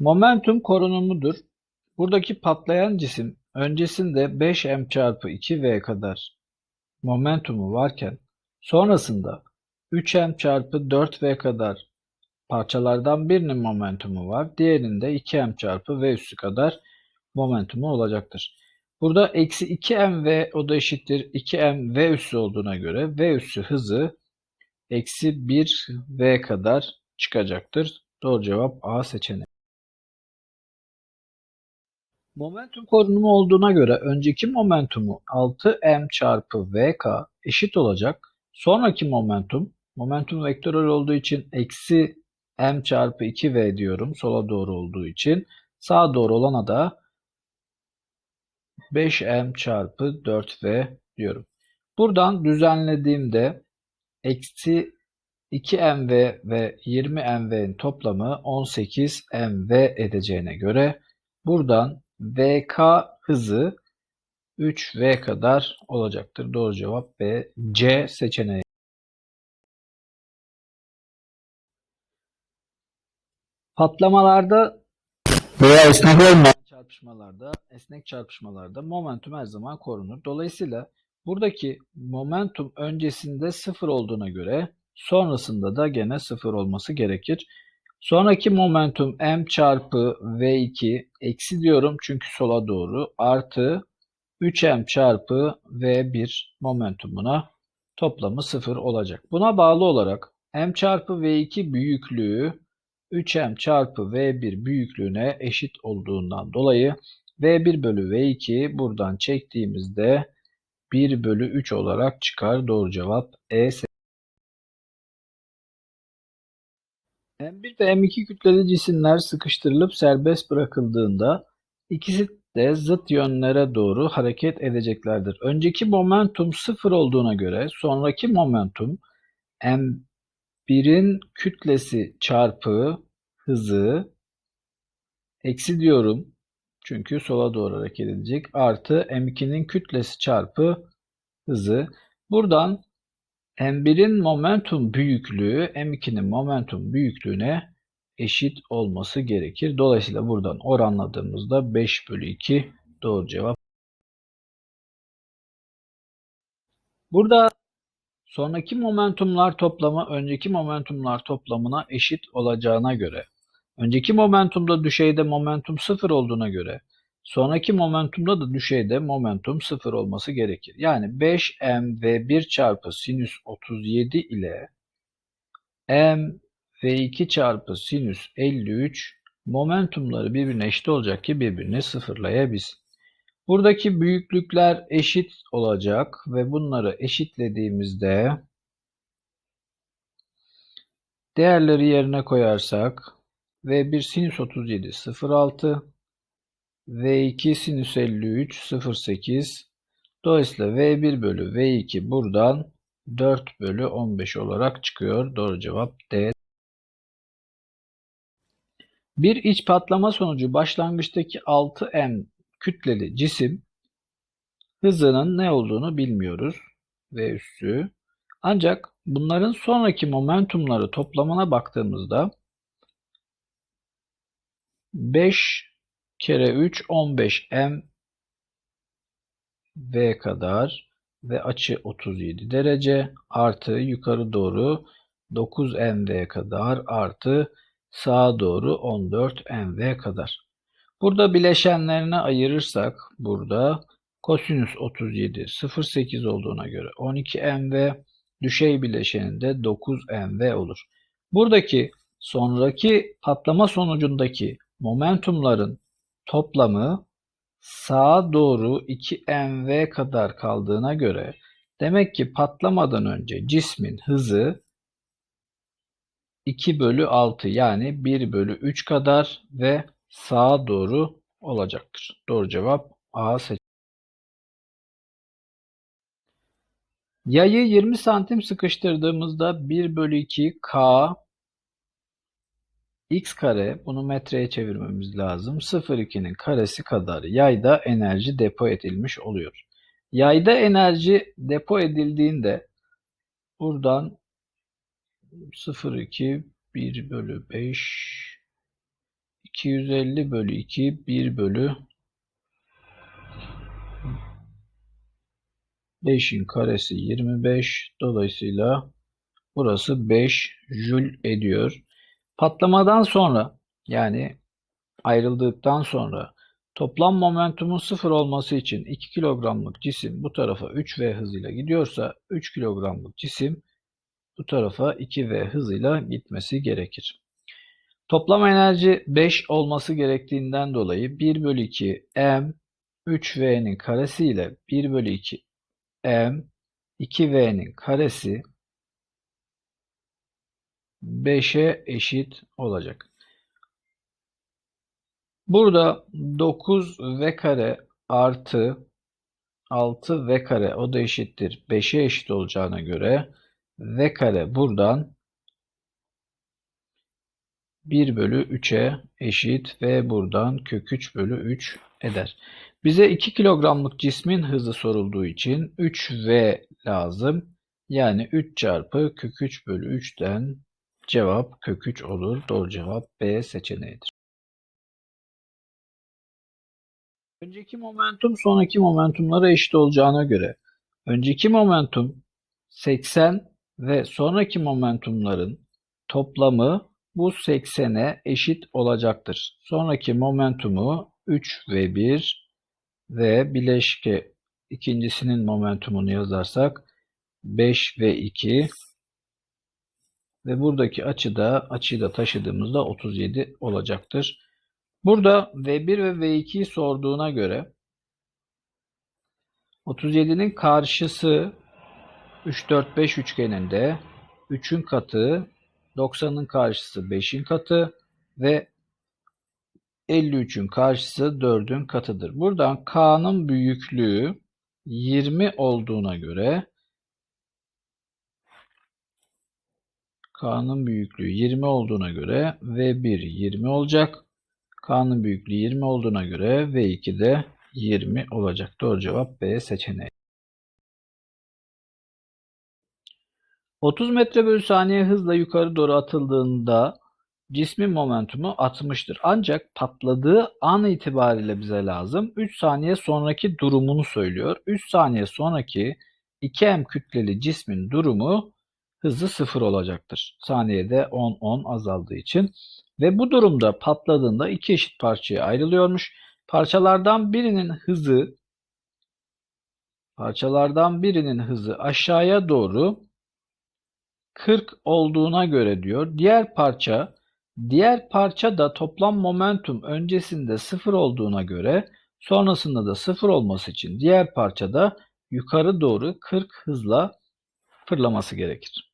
Momentum korunumudur. Buradaki patlayan cisim öncesinde 5m çarpı 2v kadar momentumu varken sonrasında 3m çarpı 4v kadar parçalardan birinin momentumu var. Diğerinde 2m çarpı v üssü kadar momentumu olacaktır. Burada eksi 2mv o da eşittir 2m v üssü olduğuna göre v üssü hızı eksi 1v kadar çıkacaktır. Doğru cevap A seçeneği. Momentum korunumu olduğuna göre önceki momentumu 6m çarpı vk eşit olacak. Sonraki momentum, momentum vektörel olduğu için eksi m çarpı 2v diyorum sola doğru olduğu için. Sağa doğru olana da 5m çarpı 4v diyorum. Buradan düzenlediğimde eksi 2mv ve 20mv'nin toplamı 18mv edeceğine göre buradan vk hızı 3v kadar olacaktır. Doğru cevap B. C seçeneği. Patlamalarda veya esnek olmayan çarpışmalarda, esnek çarpışmalarda momentum her zaman korunur. Dolayısıyla buradaki momentum öncesinde sıfır olduğuna göre sonrasında da gene sıfır olması gerekir. Sonraki momentum m çarpı v2 eksi diyorum çünkü sola doğru artı 3m çarpı v1 momentumuna toplamı 0 olacak. Buna bağlı olarak m çarpı v2 büyüklüğü 3m çarpı v1 büyüklüğüne eşit olduğundan dolayı v1 bölü v2 buradan çektiğimizde 1 bölü 3 olarak çıkar. Doğru cevap E M1 ve M2 kütleli cisimler sıkıştırılıp serbest bırakıldığında ikisi de zıt yönlere doğru hareket edeceklerdir. Önceki momentum sıfır olduğuna göre sonraki momentum M1'in kütlesi çarpı hızı eksi diyorum çünkü sola doğru hareket edecek artı M2'nin kütlesi çarpı hızı. Buradan M1'in momentum büyüklüğü M2'nin momentum büyüklüğüne eşit olması gerekir. Dolayısıyla buradan oranladığımızda 5 bölü 2 doğru cevap. Burada sonraki momentumlar toplamı önceki momentumlar toplamına eşit olacağına göre önceki momentumda düşeyde momentum 0 olduğuna göre sonraki momentumda da düşeyde momentum 0 olması gerekir. Yani 5m v 1 çarpı sinüs 37 ile m v2 çarpı sinüs 53 momentumları birbirine eşit olacak ki birbirini sıfırlayabilsin. Buradaki büyüklükler eşit olacak ve bunları eşitlediğimizde değerleri yerine koyarsak v1 sinüs 37 0.6 v2 sinüs 53 0.8 dolayısıyla v1 bölü v2 buradan 4 bölü 15 olarak çıkıyor. Doğru cevap D. Bir iç patlama sonucu başlangıçtaki 6m kütleli cisim hızının ne olduğunu bilmiyoruz. V üssü. Ancak bunların sonraki momentumları toplamına baktığımızda 5 kere 3 15 m v kadar ve açı 37 derece artı yukarı doğru 9 mv kadar artı sağa doğru 14 mv kadar. Burada bileşenlerine ayırırsak burada kosinüs 37 0.8 olduğuna göre 12 mv düşey bileşeninde 9 mv olur. Buradaki sonraki patlama sonucundaki momentumların toplamı sağa doğru 2 mv kadar kaldığına göre demek ki patlamadan önce cismin hızı 2 bölü 6 yani 1 bölü 3 kadar ve sağa doğru olacaktır. Doğru cevap A seçeneği. Yayı 20 santim sıkıştırdığımızda 1 bölü 2 K x kare bunu metreye çevirmemiz lazım. 0,2'nin karesi kadar yayda enerji depo edilmiş oluyor. Yayda enerji depo edildiğinde buradan 0,2 1 bölü 5 250 bölü 2 1 bölü 5'in karesi 25. Dolayısıyla burası 5 jül ediyor. Patlamadan sonra yani ayrıldıktan sonra toplam momentumun sıfır olması için 2 kilogramlık cisim bu tarafa 3V hızıyla gidiyorsa 3 kilogramlık cisim bu tarafa 2V hızıyla gitmesi gerekir. Toplam enerji 5 olması gerektiğinden dolayı 1 bölü 2 m 3V'nin karesi ile 1 bölü 2 m 2V'nin karesi 5'e eşit olacak. Burada 9 v kare artı 6 v kare o da eşittir 5'e eşit olacağına göre v kare buradan 1 bölü 3'e eşit ve buradan kök 3 bölü 3 eder. Bize 2 kilogramlık cismin hızı sorulduğu için 3v lazım. Yani 3 çarpı kök 3 bölü 3'ten cevap kök 3 olur. Doğru cevap B seçeneğidir. Önceki momentum sonraki momentumlara eşit olacağına göre önceki momentum 80 ve sonraki momentumların toplamı bu 80'e eşit olacaktır. Sonraki momentumu 3 ve 1 ve bileşke ikincisinin momentumunu yazarsak 5 ve 2 ve buradaki açı da açıyı da taşıdığımızda 37 olacaktır. Burada V1 ve V2'yi sorduğuna göre 37'nin karşısı 3, 4, 5 üçgeninde 3'ün katı 90'ın karşısı 5'in katı ve 53'ün karşısı 4'ün katıdır. Buradan K'nın büyüklüğü 20 olduğuna göre K'nın büyüklüğü 20 olduğuna göre V1 20 olacak. K'nın büyüklüğü 20 olduğuna göre V2 de 20 olacak. Doğru cevap B seçeneği. 30 metre bölü saniye hızla yukarı doğru atıldığında cismin momentumu 60'tır. Ancak patladığı an itibariyle bize lazım. 3 saniye sonraki durumunu söylüyor. 3 saniye sonraki 2m kütleli cismin durumu hızı 0 olacaktır. Saniyede 10-10 azaldığı için. Ve bu durumda patladığında iki eşit parçaya ayrılıyormuş. Parçalardan birinin hızı parçalardan birinin hızı aşağıya doğru 40 olduğuna göre diyor. Diğer parça diğer parça da toplam momentum öncesinde 0 olduğuna göre sonrasında da 0 olması için diğer parçada yukarı doğru 40 hızla fırlaması gerekir.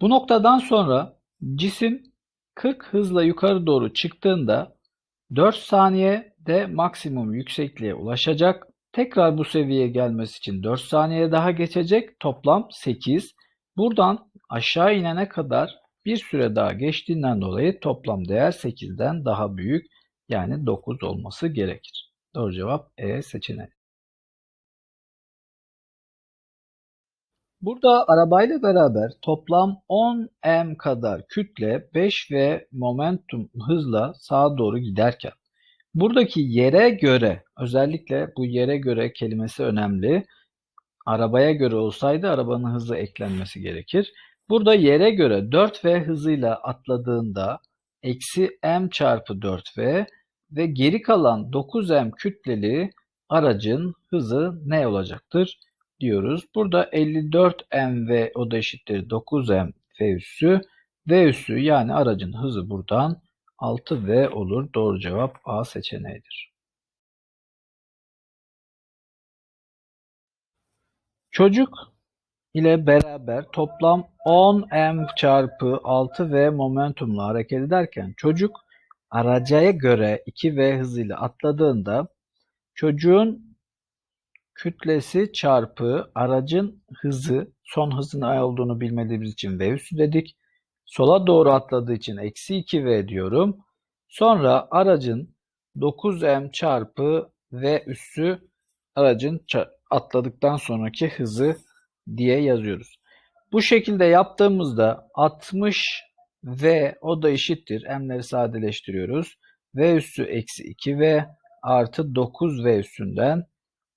Bu noktadan sonra cisim 40 hızla yukarı doğru çıktığında 4 saniyede maksimum yüksekliğe ulaşacak. Tekrar bu seviyeye gelmesi için 4 saniye daha geçecek. Toplam 8. Buradan aşağı inene kadar bir süre daha geçtiğinden dolayı toplam değer 8'den daha büyük yani 9 olması gerekir. Doğru cevap E seçeneği. Burada arabayla beraber toplam 10 m kadar kütle 5 v momentum hızla sağa doğru giderken buradaki yere göre özellikle bu yere göre kelimesi önemli. Arabaya göre olsaydı arabanın hızı eklenmesi gerekir. Burada yere göre 4v hızıyla atladığında eksi m çarpı 4v ve geri kalan 9m kütleli aracın hızı ne olacaktır? Diyoruz. Burada 54 mv o da eşittir 9m v üssü. V üssü yani aracın hızı buradan 6v olur. Doğru cevap A seçeneğidir. Çocuk ile beraber toplam 10m çarpı 6v momentumla hareket ederken çocuk aracaya göre 2v hızıyla atladığında çocuğun kütlesi çarpı aracın hızı son hızın ne olduğunu bilmediğimiz için v üssü dedik. Sola doğru atladığı için eksi 2v diyorum. Sonra aracın 9m çarpı v üssü aracın atladıktan sonraki hızı diye yazıyoruz. Bu şekilde yaptığımızda 60 V o da eşittir. M'leri sadeleştiriyoruz. V üssü eksi 2V artı 9V üssünden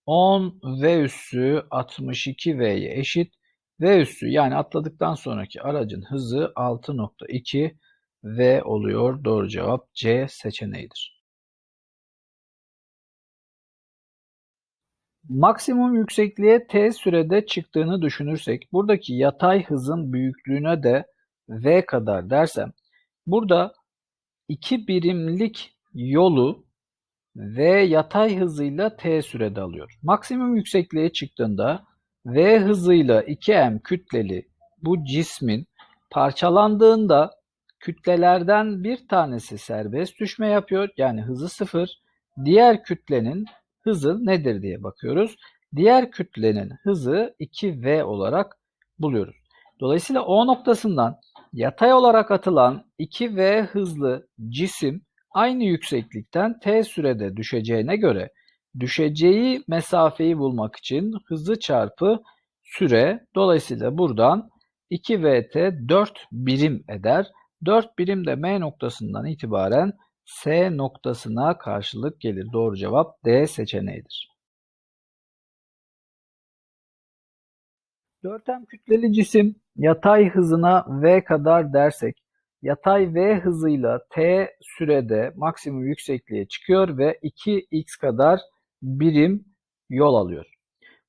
10V üssü 62V'ye eşit. V üssü yani atladıktan sonraki aracın hızı 6.2 V oluyor. Doğru cevap C seçeneğidir. Maksimum yüksekliğe t sürede çıktığını düşünürsek buradaki yatay hızın büyüklüğüne de v kadar dersem burada 2 birimlik yolu v yatay hızıyla t sürede alıyor. Maksimum yüksekliğe çıktığında v hızıyla 2m kütleli bu cismin parçalandığında kütlelerden bir tanesi serbest düşme yapıyor. Yani hızı sıfır. Diğer kütlenin hızı nedir diye bakıyoruz. Diğer kütlenin hızı 2v olarak buluyoruz. Dolayısıyla O noktasından yatay olarak atılan 2v hızlı cisim aynı yükseklikten t sürede düşeceğine göre düşeceği mesafeyi bulmak için hızı çarpı süre dolayısıyla buradan 2vt 4 birim eder. 4 birim de M noktasından itibaren S noktasına karşılık gelir. Doğru cevap D seçeneğidir. Dörtem kütleli cisim yatay hızına V kadar dersek yatay V hızıyla T sürede maksimum yüksekliğe çıkıyor ve 2x kadar birim yol alıyor.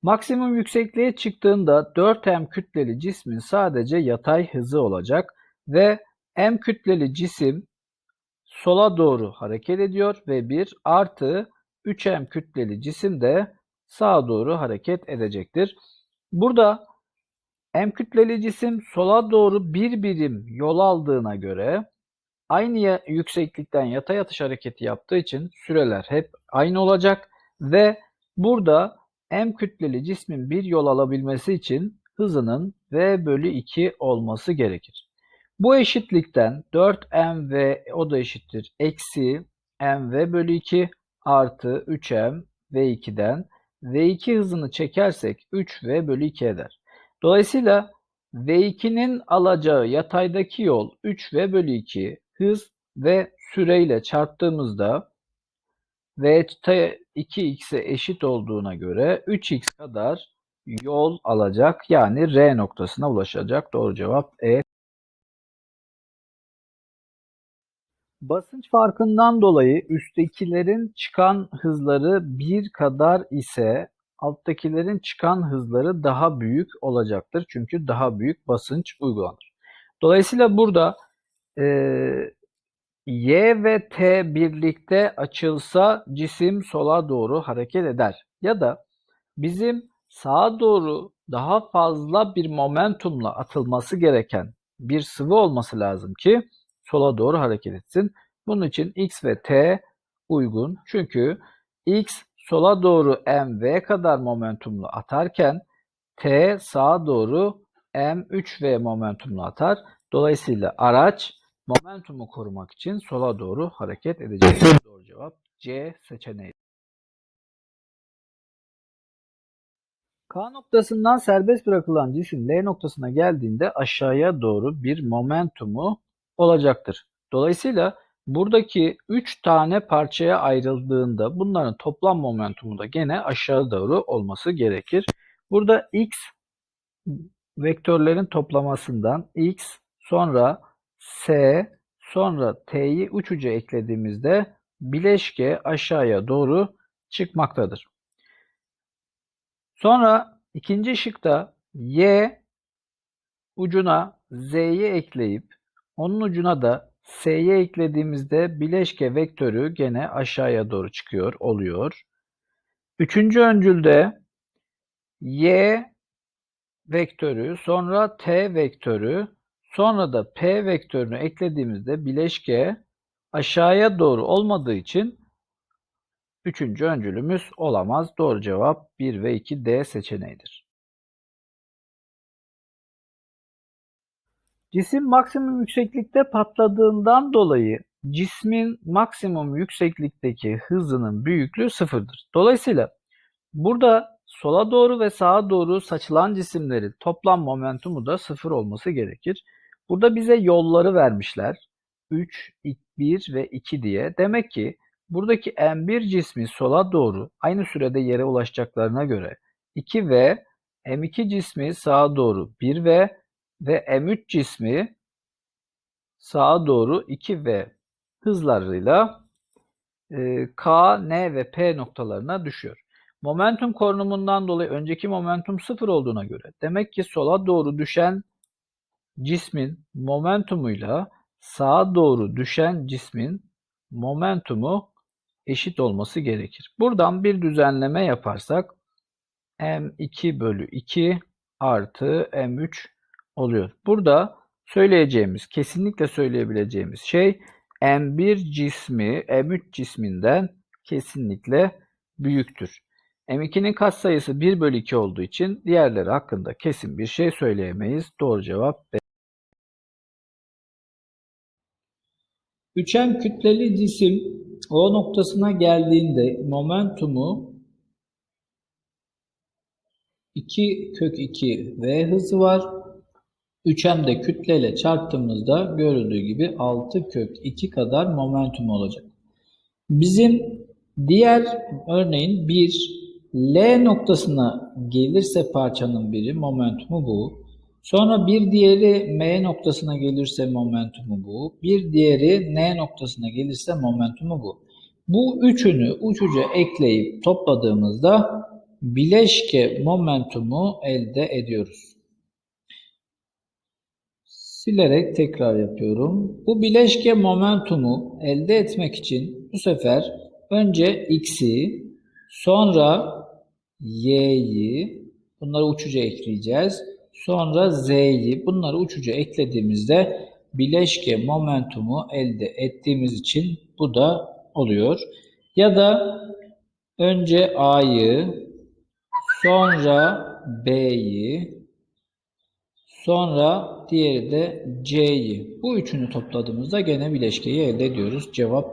Maksimum yüksekliğe çıktığında 4m kütleli cismin sadece yatay hızı olacak ve m kütleli cisim sola doğru hareket ediyor ve 1 artı 3m kütleli cisim de sağa doğru hareket edecektir. Burada m kütleli cisim sola doğru bir birim yol aldığına göre aynı yükseklikten yatay atış hareketi yaptığı için süreler hep aynı olacak ve burada m kütleli cismin bir yol alabilmesi için hızının v bölü 2 olması gerekir. Bu eşitlikten 4mv o da eşittir. Eksi mv bölü 2 artı 3m v2'den v2 hızını çekersek 3v bölü 2 eder. Dolayısıyla v2'nin alacağı yataydaki yol 3v bölü 2 hız ve süreyle çarptığımızda v 2x'e eşit olduğuna göre 3x kadar yol alacak. Yani R noktasına ulaşacak. Doğru cevap E. Basınç farkından dolayı üsttekilerin çıkan hızları bir kadar ise alttakilerin çıkan hızları daha büyük olacaktır. Çünkü daha büyük basınç uygulanır. Dolayısıyla burada e, Y ve T birlikte açılsa cisim sola doğru hareket eder. Ya da bizim sağa doğru daha fazla bir momentumla atılması gereken bir sıvı olması lazım ki sola doğru hareket etsin. Bunun için X ve T uygun. Çünkü X sola doğru mv kadar momentumlu atarken T sağa doğru m3v momentumlu atar. Dolayısıyla araç momentumu korumak için sola doğru hareket edecek. Doğru cevap C seçeneği. K noktasından serbest bırakılan cisim L noktasına geldiğinde aşağıya doğru bir momentumu olacaktır. Dolayısıyla buradaki 3 tane parçaya ayrıldığında bunların toplam momentumu da gene aşağı doğru olması gerekir. Burada x vektörlerin toplamasından x sonra s sonra t'yi uç uca eklediğimizde bileşke aşağıya doğru çıkmaktadır. Sonra ikinci şıkta y ucuna z'yi ekleyip onun ucuna da s'ye eklediğimizde bileşke vektörü gene aşağıya doğru çıkıyor oluyor. Üçüncü öncülde y vektörü sonra t vektörü sonra da p vektörünü eklediğimizde bileşke aşağıya doğru olmadığı için üçüncü öncülümüz olamaz. Doğru cevap 1 ve 2 D seçeneğidir. Cisim maksimum yükseklikte patladığından dolayı cismin maksimum yükseklikteki hızının büyüklüğü sıfırdır. Dolayısıyla burada sola doğru ve sağa doğru saçılan cisimlerin toplam momentumu da sıfır olması gerekir. Burada bize yolları vermişler. 3, 1 ve 2 diye. Demek ki buradaki M1 cismi sola doğru aynı sürede yere ulaşacaklarına göre 2 ve M2 cismi sağa doğru 1 ve ve M3 cismi sağa doğru 2 ve hızlarıyla e, K, N ve P noktalarına düşüyor. Momentum korunumundan dolayı önceki momentum sıfır olduğuna göre demek ki sola doğru düşen cismin momentumuyla sağa doğru düşen cismin momentumu eşit olması gerekir. Buradan bir düzenleme yaparsak M2 bölü 2 artı M3 oluyor. Burada söyleyeceğimiz, kesinlikle söyleyebileceğimiz şey M1 cismi M3 cisminden kesinlikle büyüktür. M2'nin katsayısı 1 bölü 2 olduğu için diğerleri hakkında kesin bir şey söyleyemeyiz. Doğru cevap B. Üçgen kütleli cisim O noktasına geldiğinde momentumu 2 kök 2 V hızı var. 3M'de kütleyle çarptığımızda görüldüğü gibi 6 kök 2 kadar momentum olacak. Bizim diğer örneğin bir L noktasına gelirse parçanın biri momentumu bu. Sonra bir diğeri M noktasına gelirse momentumu bu. Bir diğeri N noktasına gelirse momentumu bu. Bu üçünü uç uca ekleyip topladığımızda bileşke momentumu elde ediyoruz. Silerek tekrar yapıyorum. Bu bileşke momentumu elde etmek için bu sefer önce x'i sonra y'yi bunları uçuca ekleyeceğiz. Sonra z'yi bunları uçuca eklediğimizde bileşke momentumu elde ettiğimiz için bu da oluyor. Ya da önce a'yı sonra b'yi sonra diğeri de c'yi. Bu üçünü topladığımızda gene bileşkeyi elde ediyoruz. Cevap